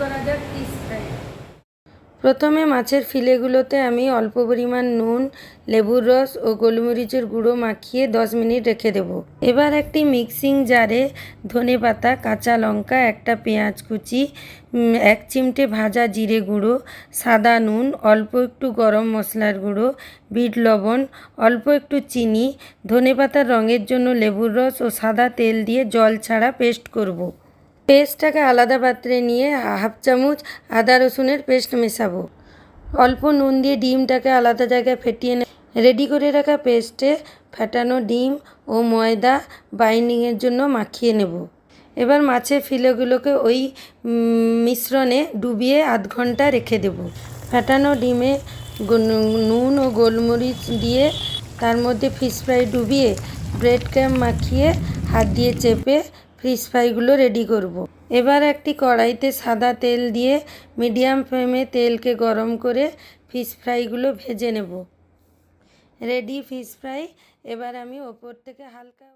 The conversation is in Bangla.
করা যাক ফিশ প্রথমে মাছের ফিলেগুলোতে আমি অল্প পরিমাণ নুন, লেবুর রস ও গোলমরিচের গুঁড়ো মাখিয়ে দশ মিনিট রেখে দেবো এবার একটি মিক্সিং জারে ধনে পাতা, কাঁচা লঙ্কা, একটা পেঁয়াজ কুচি এক চিমটে ভাজা জিরে গুঁড়ো, সাদা নুন, অল্প একটু গরম মশলার গুঁড়ো, বিট লবণ, অল্প একটু চিনি, ধনে পাতার রঙের জন্য লেবুর রস ও সাদা তেল দিয়ে জল ছাড়া পেস্ট করব। পেস্টটাকে আলাদা পাত্রে নিয়ে হাফ চামচ আদা রসুনের পেস্ট মেশাবো। অল্প নুন দিয়ে ডিমটাকে আলাদা জায়গায় ফেটিয়ে নে রেডি করে রাখা পেস্টে ফেটানো ডিম ও ময়দা বাইন্ডিংয়ের জন্য মাখিয়ে নেব। এবার মাছের ফিলেগুলোকে ওই মিশ্রণে ডুবিয়ে আধ ঘণ্টা রেখে দেব। ফেটানো ডিমে নুন ও গোলমরিচ দিয়ে তার মধ্যে ফিশ ফ্রাই ডুবিয়ে ব্রেড ক্যাম্প মাখিয়ে হাত দিয়ে চেপে ফিশ ফ্রাইগুলো রেডি করব। এবার একটি কড়াইতে সাদা তেল দিয়ে মিডিয়াম ফ্লেমে তেলকে গরম করে ফিশ ফ্রাইগুলো ভেজে নেব রেডি ফিশ ফ্রাই এবার আমি ওপর থেকে হালকা